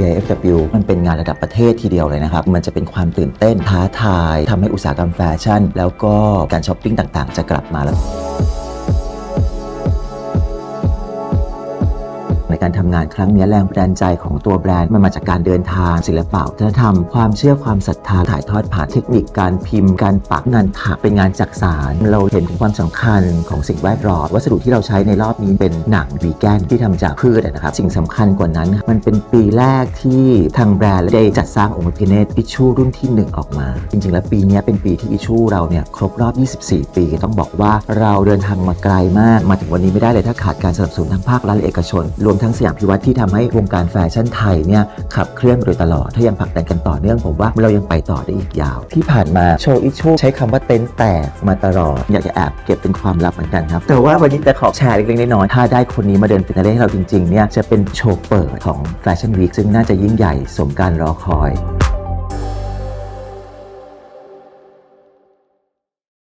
BIFW มันเป็นงานระดับประเทศทีเดียวเลยนะครับ มันจะเป็นความตื่นเต้นท้าทายทำให้อุตสาหกรรมแฟชั่น แล้วก็การช้อปปิ้งต่างๆ จะกลับมาแล้ว ในการทำงานครั้งนี้แรงบันดาลใจของตัวแบรนด์มันมาจากการเดินทางศิลปะวัฒนธรรม ความเชื่อความศรัทธาถ่ายทอดผ่านเทคนิคการพิมพ์ การปักงานถักเป็นงานจักสารเราเห็นถึงความสำคัญของสิ่งแวดล้อมวัสดุที่เราใช้ในรอบนี้เป็นหนังวีแกนที่ทำจากพืชนะครับสิ่งสำคัญกว่านั้น มันเป็นปีแรกที่ทางแบรนด์ได้จัดสร้างองค์พระพิเนศอิชูรุ่นที่หนึ่งออกมา จริง ๆ แล้วปีนี้เป็นปีที่อิชชูเราเนี่ยครบรอบ 24 ปี ต้องบอกว่าเราเดินทางมาไกลมากมาถึงวันนี้ไม่ได้เลยถ้าขาดการสนับสนุนทางภาครัฐและเอกชนรวมทั้งสยามพิวัตรที่ทำให้วงการแฟชั่นไทยเนี่ยขับเคลื่อนโดยตลอด ถ้ายังผลักดันกันต่อเนื่องผมว่าเรายังไปต่อได้อีกยาว ที่ผ่านมาโชว์อิชูใช้คำว่าเต็นแตกมาตลอด อยากจะแอบเก็บเป็นความลับเหมือนกันครับแต่ว่าวันนี้จะขอแชร์เล็กๆน้อยๆถ้าได้คนนี้มาเดินเป็นทะเลให้เราจริงๆเนี่ยจะเป็นโชว์เปิดของแฟชั่นวีคซึ่งน่าจะยิ่งใหญ่สมการรอคอย